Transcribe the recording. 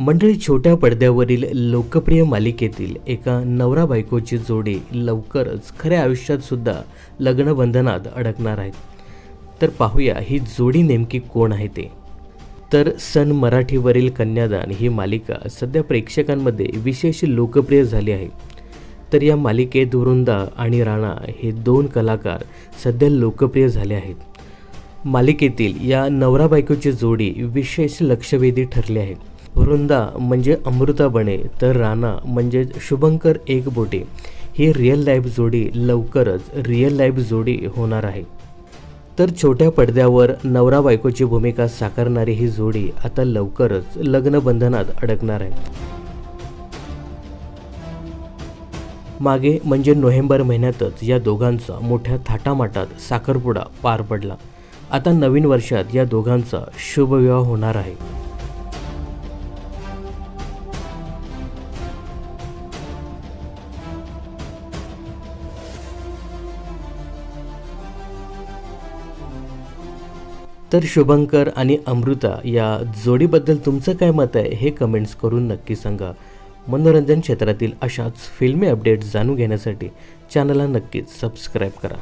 मंडळी छोट्या पडद्यावरील लोकप्रिय मालिकेतील एका नवरा बायकोची जोडी लवकरच खऱ्या आयुष्यात सुद्धा लग्नबंधनात अडकणार आहेत. तर पाहूया ही जोडी नेमकी कोण आहे ते? तर सन मराठीवरील कन्यादान ही मालिका सध्या प्रेक्षकांमध्ये विशेष लोकप्रिय झाली आहे. तर या मालिकेत वृंदा आणि राणा हे दोन कलाकार सध्या लोकप्रिय झाले आहेत. मालिकेतील या नवरा बायकोची जोडी विशेष लक्षवेधी ठरली आहे. वृंदा म्हणजे अमृता बने तर राणा म्हणजे शुभंकर एकबोटे. ही रिअल लाईफ जोडी लवकरच रिअल लाईफ जोडी होणार आहे. तर छोट्या पडद्यावर नवरा बायकोची भूमिका साकारणारी ही जोडी आता लवकरच लग्नबंधनात अडकणार आहे. मागे म्हणजे नोव्हेंबर महिन्यातच या दोघांचा मोठ्या थाटामाटात साखरपुडा पार पडला. आता नवीन वर्षात या दोघांचा शुभविवाह होणार आहे. तर शुभंकर आणि अमृता या जोडीबद्दल तुमचं काय मत आहे हे कमेंट्स करून नक्की सांगा. मनोरंजन क्षेत्रातील अशाच फिल्मी अपडेट्स जाणून घेण्यासाठी चॅनलला नक्कीच सबस्क्राईब करा.